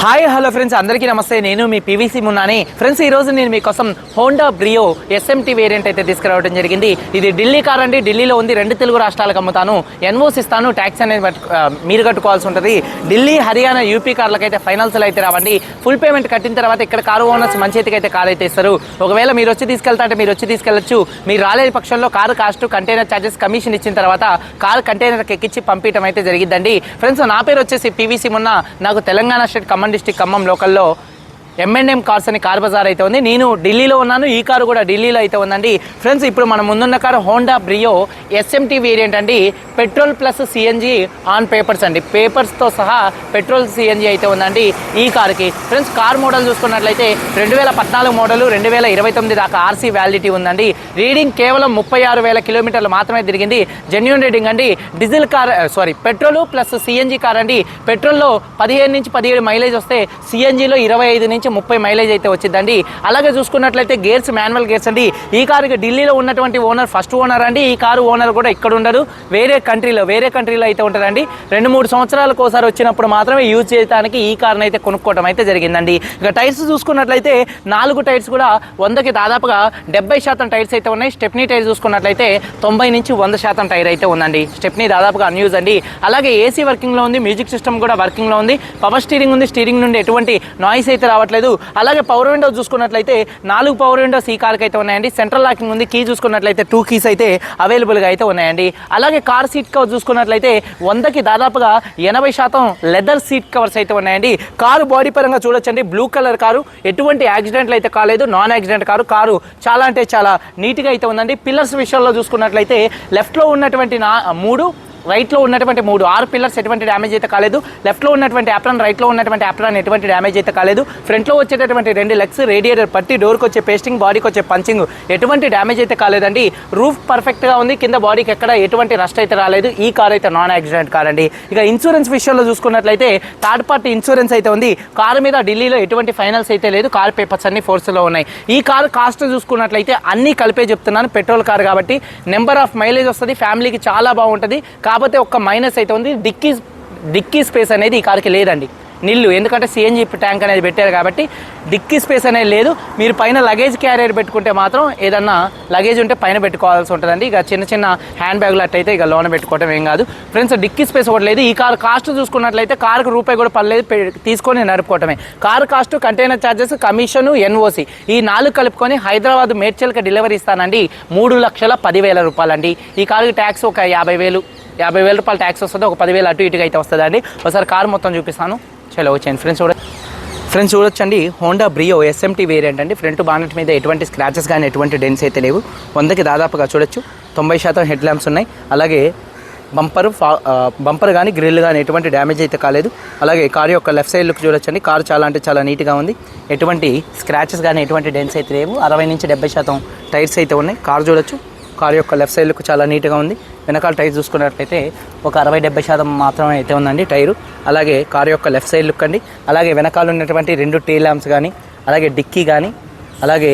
Hi hello friends. అందరికీ నమస్తే. నేను మీ పీవీసీ మున్నాని. ఫ్రెండ్స్ ఈ రోజు నేను మీకోసం హోండా బ్రియో ఎస్ఎంటీ వేరియంట్ అయితే తీసుకురావడం జరిగింది. ఇది ఢిల్లీ కార్ అండి. ఢిల్లీలో ఉంది. రెండు తెలుగు రాష్ట్రాలకు అమ్ముతాను. ఎన్ఓస్ ఇస్తాను. ట్యాక్స్ అనేది మీరు కట్టుకోవాల్సి ఉంటుంది. ఢిల్లీ హర్యానా యూపీ కార్లకైతే ఫైనల్స్లో అయితే రావండి. ఫుల్ పేమెంట్ కట్టిన తర్వాత ఇక్కడ కారు ఓనర్స్ మంచి చేతికి అయితే కార్ అయితే ఇస్తారు. ఒకవేళ మీరు వచ్చి తీసుకెళ్తా అంటే మీరు వచ్చి తీసుకెళ్ళొచ్చు మీరు రాలేని పక్షంలో car cost container charges commission ఇచ్చిన తర్వాత కారు కంటైనర్కి ఎక్కించి పంపించడం అయితే జరిగిందండి ఫ్రెండ్స్ నా పేరు వచ్చేసి పీవీసీ మొన్న. నాకు తెలంగాణ స్టేట్ ఖమ్మం డిస్టిక్ ఖమ్మం లోకల్లో ఎంఎన్ఎం కార్స్ అని కార్ బజార్ అయితే ఉంది. నేను ఢిల్లీలో ఉన్నాను. ఈ కారు కూడా ఢిల్లీలో అయితే ఉందండి. ఫ్రెండ్స్ ఇప్పుడు మనం ముందున్న car Honda Brio SMT variant అండి. Petrol plus CNG on papers అండి. పేపర్స్తో సహా పెట్రోల్ సిఎన్జి అయితే ఉందండి ఈ కార్కి. ఫ్రెండ్స్ కార్ మోడల్ చూసుకున్నట్లయితే రెండు వేల పద్నాలుగు మోడల్ రెండు వేల ఇరవై తొమ్మిది దాకా ఆర్సీ వ్యాలిడిటీ ఉందండి. రీడింగ్ కేవలం ముప్పై ఆరు వేల కిలోమీటర్లు మాత్రమే తిరిగింది. జెన్యున్ రీడింగ్ అండి. Diesel car sorry petrol plus CNG car అండి. పెట్రోల్లో పదిహేను నుంచి పదిహేడు మైలేజ్ వస్తే సిఎన్జిలో ఇరవై ఐదు నుంచి ముప్పై మైలేజ్ అయితే వచ్చిందండి. అలాగే చూసుకున్నట్లయితే గేర్స్ మాన్యువల్ గేర్స్ అండి. ఈ కారుకి ఢిల్లీలో ఉన్నటువంటి ఓనర్ ఫస్ట్ ఓనర్ అండి. ఈ కారు ఓనర్ కూడా ఇక్కడ ఉండరు. వేరే కంట్రీలో వేరే కంట్రీలో అయితే ఉంటారండి. రెండు మూడు సంవత్సరాలకు ఒకసారి వచ్చినప్పుడు మాత్రమే యూజ్ చేయడానికి ఈ కారును అయితే కొనుక్కోవడం అయితే జరిగిందండి. ఇక టైర్స్ చూసుకున్నట్లయితే నాలుగు టైర్స్ కూడా వందకి దాదాపుగా డెబ్బై శాతం టైర్స్ అయితే ఉన్నాయి. స్టెప్నీ టైర్ చూసుకున్నట్లయితే తొంభై నుంచి వంద శాతం టైర్ అయితే ఉందండి. స్టెప్నీ దాదాపుగా అన్యూజ్ అండి. అలాగే ఏసీ వర్కింగ్లో ఉంది మ్యూజిక్ సిస్టమ్ కూడా వర్కింగ్లో ఉంది. పవర్ స్టీరింగ్ ఉంది. స్టీరింగ్ నుండి ఎటువంటి నాయిస్ అయితే రావట్లేదు. అలాగే పవర్ విండో చూసుకున్నట్లయితే నాలుగు పవర్ విండోస్ ఈ కార్కి అయితే ఉన్నాయండి. సెంట్రల్ లాకింగ్ ఉంది కీ చూసుకున్నట్లయితే టూ కీస్ అయితే అవైలబుల్గా అయితే ఉన్నాయండి. అలాగే కార్ సీట్ కవర్ చూసుకున్నట్లయితే వందకి దాదాపుగా ఎనభై శాతం లెదర్ సీట్ కవర్స్ అయితే ఉన్నాయండి. కారు బాడీ పరంగా చూడొచ్చండి బ్లూ కలర్ కారు. ఎటువంటి యాక్సిడెంట్లు అయితే కాలేదు నాన్ యాక్సిడెంట్ కారు. కారు చాలా అంటే చాలా నీట్గా అయితే ఉందండి. పిల్లర్స్ విషయంలో చూసుకున్నట్లయితే లెఫ్ట్లో ఉన్నటువంటి నా మూడు రైట్లో ఉన్నటువంటి మూడు ఆరు పిల్లర్స్ ఎటువంటి డ్యామేజ్ అయితే కాలేదు. లెఫ్ట్లో ఉన్నటువంటి యాప్రాన్ రైట్లో ఉన్నటువంటి యాప్రాన్ ఎటువంటి డ్యామేజ్ అయితే కాలేదు. ఫ్రంట్లో వచ్చేటటువంటి రెండు లెగ్స్ రేడియేటర్ పట్టి డోర్కి వచ్చే పేస్టింగ్ బాడీకి వచ్చే పంచింగ్ ఎటువంటి డ్యామేజ్ అయితే కాలేదండి. రూఫ్ పర్ఫెక్ట్గా ఉంది. కింద బాడీకి ఎక్కడ ఎటువంటి రస్ట్ అయితే రాలేదు. ఈ కార్ అయితే నాన్ యాక్సిడెంట్ కార్ అండి. ఇక ఇన్సూరెన్స్ విషయంలో చూసుకున్నట్లయితే థర్డ్ పార్టీ ఇన్సూరెన్స్ అయితే ఉంది. కారు మీద ఢిల్లీలో ఎటువంటి ఫైనల్స్ అయితే లేదు. కార్ పేపర్స్ అన్ని ఫోర్స్లో ఉన్నాయి. ఈ కారు కాస్ట్ చూసుకున్నట్లయితే అన్ని కలిపే చెప్తున్నాను. పెట్రోల్ కార్ కాబట్టి నెంబర్ ఆఫ్ మైలేజ్ వస్తుంది. ఫ్యామిలీకి చాలా బాగుంటుంది. కాకపోతే ఒక మైనస్ అయితే ఉంది. డిక్కీ డిక్కీ స్పేస్ అనేది ఈ కార్కి లేదండి. నిల్లు. ఎందుకంటే సిఎన్జి ట్యాంక్ అనేది పెట్టారు కాబట్టి డిక్కీ స్పేస్ అనేది లేదు. మీరు పైన లగేజ్ క్యారియర్ పెట్టుకుంటే మాత్రం ఏదన్నా లగేజ్ ఉంటే పైన పెట్టుకోవాల్సి ఉంటుందండి. ఇక చిన్న చిన్న హ్యాండ్ బ్యాగ్లు అట్టయితే ఇక లోన పెట్టుకోవడం ఏం కాదు. ఫ్రెండ్స్ డిక్కీ స్పేస్ ఒకటి లేదు. ఈ కార్ కాస్ట్ చూసుకున్నట్లయితే కార్కి రూపాయి కూడా పర్లేదు. తీసుకొని నడుపుకోవటమే. Car cost container charges commission NOC ఈ నాలుగు కలుపుకొని హైదరాబాద్ మేడ్చల్కి డెలివరీ ఇస్తానండి. మూడు లక్షల పదివేల రూపాయలండి. ఈ కారుకి ట్యాక్స్ ఒక యాభై వేలు. యాభై వేల రూపాయలు ట్యాక్స్ వస్తుంది ఒక పదివేలు అటు ఇటుగా అయితే వస్తుందండి. ఒకసారి కారు మొత్తం చూపిస్తాను. చలో వచ్చాను ఫ్రెండ్స్ చూడ ఫ్రెండ్స్ చూడొచ్చండి. హోండా బ్రియో ఎస్ఎంటీ వేరియంట్ అండి. ఫ్రంట్ బానెట్ మీద ఎటువంటి స్క్రాచెస్ కానీ ఎటువంటి డెన్స్ అయితే లేవు. వందకి దాదాపుగా చూడొచ్చు. తొంభై శాతం హెడ్ ల్యాంప్స్ ఉన్నాయి. అలాగే బంపర్ ఫా బంపర్ కానీ గ్రిల్ కానీ ఎటువంటి డ్యామేజ్ అయితే కాలేదు. అలాగే కారు యొక్క లెఫ్ట్ సైడ్ లుక్ చూడొచ్చండి. కారు చాలా అంటే చాలా నీట్గా ఉంది. ఎటువంటి స్క్రాచెస్ కానీ ఎటువంటి డెన్స్ అయితే లేవు. అరవై నుంచి డెబ్బై శాతం టైర్స్ అయితే ఉన్నాయి. కారు చూడొచ్చు. కారు యొక్క లెఫ్ట్ సైడ్ లుక్ చాలా నీట్గా ఉంది. వెనకాల టైర్ చూసుకున్నట్లయితే ఒక అరవై డెబ్బై శాతం మాత్రమే అయితే ఉందండి టైరు. అలాగే కారు యొక్క లెఫ్ట్ సైడ్ లుక్ అండి అలాగే వెనకాల ఉన్నటువంటి రెండు టీ ల్యాంప్స్ కానీ అలాగే డిక్కీ కానీ అలాగే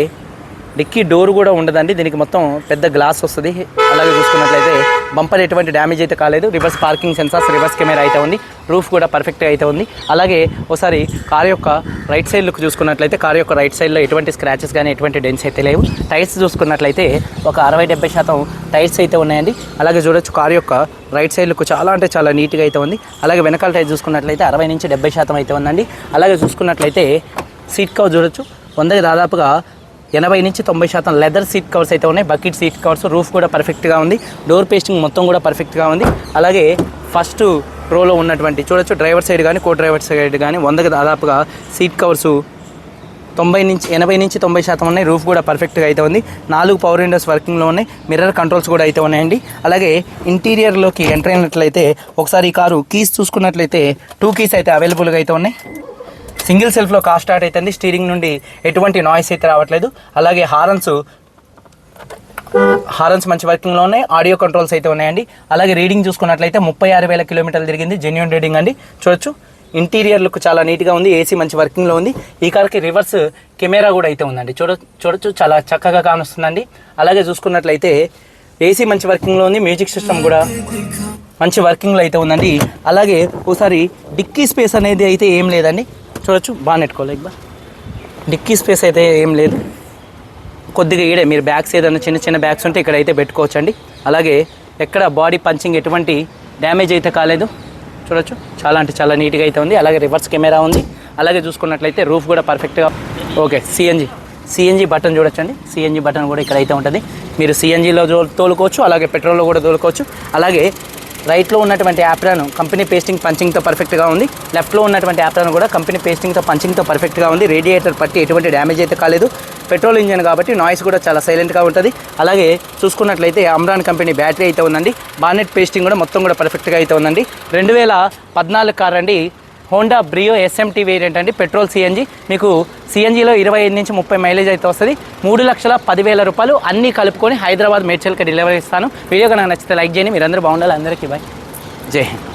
డిక్కీ డోర్ కూడా ఉండదండి. దీనికి మొత్తం పెద్ద గ్లాస్ వస్తుంది. అలాగే చూసుకున్నట్లయితే బంపర్ ఎటువంటి డ్యామేజ్ అయితే కాలేదు. Reverse parking sensors reverse camera అయితే ఉంది. రూఫ్ కూడా పర్ఫెక్ట్గా అయితే ఉంది. అలాగే ఒకసారి కార్ యొక్క రైట్ సైడ్ లుక్ చూసుకున్నట్లయితే కార్ యొక్క రైట్ సైడ్లో ఎటువంటి స్క్రాచెస్ కానీ ఎటువంటి డెన్స్ అయితే లేవు. టైర్స్ చూసుకున్నట్లయితే ఒక అరవై డెబ్బై శాతం టైర్స్ అయితే ఉన్నాయండి. అలాగే చూడొచ్చు కార్ యొక్క రైట్ సైడ్ లుక్ చాలా అంటే చాలా నీట్గా అయితే ఉంది. అలాగే వెనకాల టైర్ చూసుకున్నట్లయితే అరవై నుంచి డెబ్బై శాతం అయితే ఉందండి. అలాగే చూసుకున్నట్లయితే సీట్ కవర్ చూడొచ్చు. వందకి దాదాపుగా ఎనభై నుంచి తొంభై శాతం లెదర్ సీట్ కవర్స్ అయితే ఉన్నాయి. బకెట్ సీట్ కవర్స్ రూఫ్ కూడా పర్ఫెక్ట్గా ఉంది. డోర్ పేస్టింగ్ మొత్తం కూడా పర్ఫెక్ట్గా ఉంది. అలాగే ఫస్ట్ రోలో ఉన్నటువంటి చూడొచ్చు డ్రైవర్ సైడ్ కానీ కో డ్రైవర్ సైడ్ కానీ వందకి దాదాపుగా సీట్ కవర్స్ తొంభై నుంచి ఎనభై నుంచి తొంభై శాతం ఉన్నాయి. రూఫ్ కూడా పర్ఫెక్ట్గా అయితే ఉంది. నాలుగు పవర్ విండోస్ వర్కింగ్లో ఉన్నాయి. మిర్రర్ కంట్రోల్స్ కూడా అయితే ఉన్నాయండి. అలాగే ఇంటీరియర్లోకి ఎంటర్ అయినట్లయితే ఒకసారి ఈ కారు కీస్ చూసుకున్నట్లయితే టూ కీస్ అయితే అవైలబుల్గా అయితే ఉన్నాయి. సింగిల్ సెల్ఫ్లో కార్ స్టార్ట్ అవుతుంది స్టీరింగ్ నుండి ఎటువంటి నాయిస్ అయితే రావట్లేదు. అలాగే హారన్స్ హారన్స్ మంచి వర్కింగ్లో ఉన్నాయి ఆడియో కంట్రోల్స్ అయితే ఉన్నాయండి. అలాగే రీడింగ్ చూసుకున్నట్లయితే ముప్పై ఆరు వేల కిలోమీటర్లు తిరిగింది జెన్యున్ రీడింగ్ అండి. చూడొచ్చు. ఇంటీరియర్ లుక్ చాలా నీట్గా ఉంది ఏసీ మంచి వర్కింగ్లో ఉంది. ఈ కార్కి రివర్స్ కెమెరా కూడా అయితే ఉందండి. చూడ చూడొచ్చు చాలా చక్కగా కానొస్తుందండి. అలాగే చూసుకున్నట్లయితే ఏసీ మంచి వర్కింగ్లో ఉంది మ్యూజిక్ సిస్టమ్ కూడా మంచి వర్కింగ్లో అయితే ఉందండి. అలాగే ఒకసారి డిక్కీ స్పేస్ అనేది అయితే ఏం లేదండి. చూడొచ్చు బాగా నెట్టుకోవాలి ఇక్బా డిక్కీ స్పేస్ అయితే ఏం లేదు. కొద్దిగా ఈడే మీరు బ్యాగ్స్ ఏదైనా చిన్న చిన్న బ్యాగ్స్ ఉంటే ఇక్కడ అయితే పెట్టుకోవచ్చు అండి అలాగే ఎక్కడ బాడీ పంచింగ్ ఎటువంటి డ్యామేజ్ అయితే కాలేదు. చూడొచ్చు చాలా అంటే చాలా నీట్గా అయితే ఉంది. అలాగే రివర్స్ కెమెరా ఉంది. అలాగే చూసుకున్నట్లయితే రూఫ్ కూడా పర్ఫెక్ట్గా ఓకే సిఎన్జి సిఎన్జి బటన్ చూడొచ్చండి. సిఎన్జి బటన్ కూడా ఇక్కడ అయితే ఉంటుంది. మీరు సిఎన్జిలో తోలుకోవచ్చు అలాగే పెట్రోల్లో కూడా తోలుకోవచ్చు. అలాగే రైట్లో ఉన్నటువంటి యాప్రాన్ కంపెనీ పేస్టింగ్ పంచింగ్తో పర్ఫెక్ట్గా ఉంది. లెఫ్ట్లో ఉన్నటువంటి యాప్రాన్ కూడా కంపెనీ పేస్టింగ్తో పంచింగ్తో పర్ఫెక్ట్గా ఉంది. రేడియేటర్ పట్టి ఎటువంటి డ్యామేజ్ అయితే కాలేదు. పెట్రోల్ ఇంజన్ కాబట్టి నాయిస్ కూడా చాలా సైలెంట్గా ఉంటుంది. అలాగే చూసుకున్నట్లయితే అమ్రాన్ కంపెనీ బ్యాటరీ అయితే ఉందండి. బానెట్ పేస్టింగ్ కూడా మొత్తం కూడా పర్ఫెక్ట్గా అయితే ఉందండి. రెండు వేల పద్నాలుగు కార్ అండి. హోండా బ్రియో ఎస్ఎంటీ వేరియంట్ అండి పెట్రోల్ సిఎన్జి మీకు సిఎన్జిలో ఇరవై ఐదు నుంచి ముప్పై మైలేజ్ అయితే వస్తుంది. మూడు లక్షల పదివేల రూపాయలు అన్నీ కలుపుకొని హైదరాబాద్ మేడ్చల్కి డెలివరీ ఇస్తాను. వీడియో కనుక నచ్చితే లైక్ చేయండి మీరందరూ బాగుండాలి. అందరికీ బాయ్ జై హింద్.